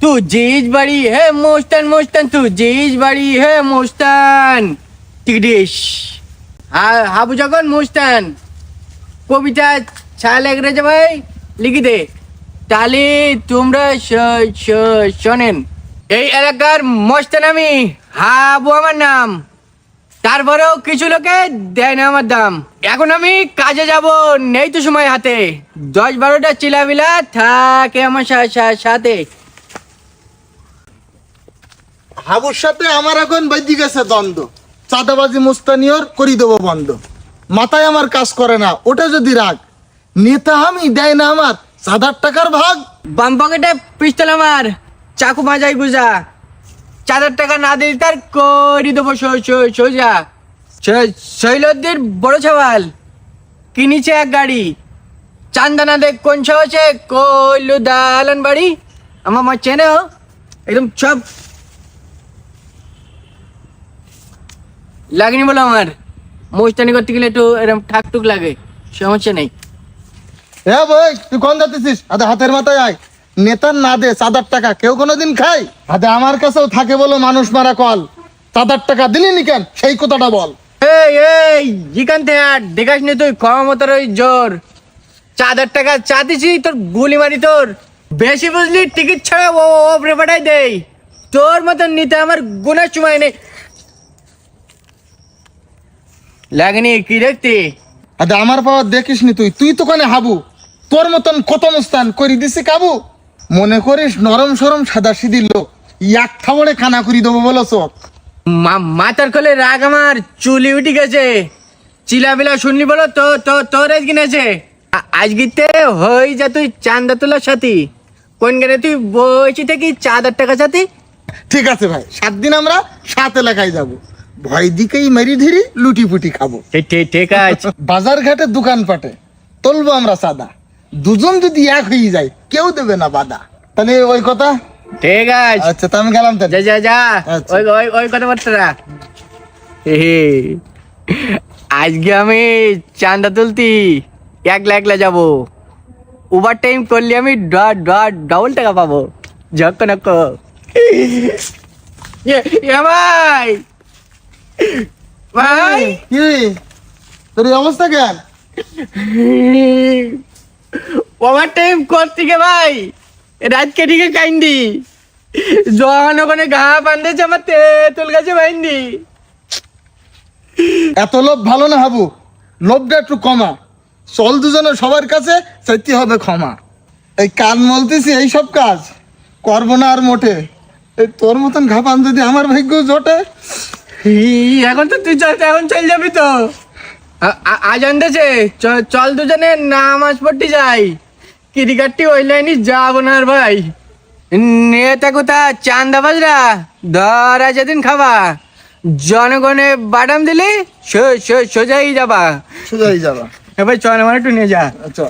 तुझीच बडी है मोस्तान मोस्तान तुझीच बडी है মোস্তান টিকডিস হাবু যখন মোস্তান কবিতা ছায়া লেগে ভাই লিখি দে তাহলে তোমরা শ- শ- শোনেন এই এলাকার মোস্তান আমি হাবু আমার নাম তারপরেও কিছু লোকে দেয় না আমার দাম এখন আমি কাজে যাব নেই তো সময় হাতে দশ বারোটা চিলাবিলা থাকে আমার সা- সা- সাথে হাবুর সাথে আমার এখন বাইদি গেছে দ্বন্দ্ব। চাঁদাবাজি মুস্তানিয়র করি দেবো বন্ধ। মাথায় আমার কাজ করে না, ওটা যদি রাগ। নেতা আমি, দেয় না আমার। সাত টাকার ভাগ। বাম পকেটে পিস্তল আমার। চাকু মাজাই গুজা চার টাকা না দিলে তার করি দেবো সোজা। শৈলদ্দির বড় ছাওয়াল কিনিছে এক গাড়ি। চান্দানা দেখ কোন সাহসে? কইলু দালান বাড়ি। আমার মা চেনে একদম সব লাগেনি বলো আমার। মোস্তানি করতে গেলে একটু এরকম ঠাকটুক লাগে সমস্যা নেই। হ্যাঁ ভাই তুই কোন যাচ্ছিস আদা হাতের মাথায় আয়। নেতার না দে চার টাকা। কেউ কোনোদিন খায়? আদা আমার কাছেও থাকে বলো মানুষ মারা কল। চার টাকা দিলি নি কেন? সেই কথাটা বল। এই এই জিকান থেকে আর দেখাস নি তুই ক্ষমতার ওই জোর। চার টাকা চা দিছি তোর গুলি মারি তোর। বেশি বুঝলি টিকিট ছাড়া ও ওপরে পাঠাই দেই। তোর মতন নিতে আমার গুণের সময় নেই। লাগনি কি দেখতি আদা আমার পাওয়ার দেখিস নি তুই? তুই তো কানে হাবু। তোর মতন কত মুস্তান করি দিছি কাবু? মনে করিস নরম সরম সাদা সিদির লোক। এক থামড়ে খানা করি দেবো বলো চোখ মা- মাথার খোলে রাগ আমার চুলি উঠি গেছে। চিলাবিলা শুনলি বলো তো তো তোর আজ কিনেছে আজগিতে হই যা তুই চান্দা তোলার সাথী? কোন গেলে তুই বইছি থেকে চার টাকা সাথী? ঠিক আছে ভাই সাত দিন আমরা সাত এলাকায় যাব। ভয় দিকেই মেরি ধরি লুটি ফুটি খাব। ঠিক আছে বাজার ঘাটে দোকান পাটে তুলবো আমরা সাদা। দুজন যদি এক হয়ে যায় কেউ দেবে না বাধা। তাহলে ওই কথা? ঠিক আছে। আচ্ছা তা আমি গেলাম তাহলে। যা যা আচ্ছা। ওই ওই ওই হে আজকে আমি চান্দা তুলতি একলা একলা যাব। ওভার টাইম করলে আমি ডবল টাকা পাবো। ঝক্ক নক্ক এ ভাই! ভাই! কি তোর অবস্থা কেন? ওভার টাইম করতে গে ভাই। রাত কেটিকে কাইন্দি যখন ওখানে ঘা বান্ধেছে আমার তেঁতুল গাছে বাইন্দি এত লোভ ভালো না হাবু। লোভটা একটু কমা। চল দুজনে সবার কাছে চাইতে হবে ক্ষমা। এই কান মলতেছি এই সব কাজ। করব না আর মোটে। এই তোর মতন ঘাপান যদি আমার ভাগ্য জোটে এখন তো তুই চল এখন চল যাবি তো। আজ আনতেছে। চল দুজনে নামাজ পড়তে যাই। ক্রিকেটটি ওই লাইনে যাব না আর ভাই। নেতা কোথা চান্দা বাজরা ধরা যেদিন খাবা। জনগণে বাদাম দিলি সোজাই যাবা। সোজাই যাবা। এবার চল আমার একটু নিয়ে যা। আচ্ছা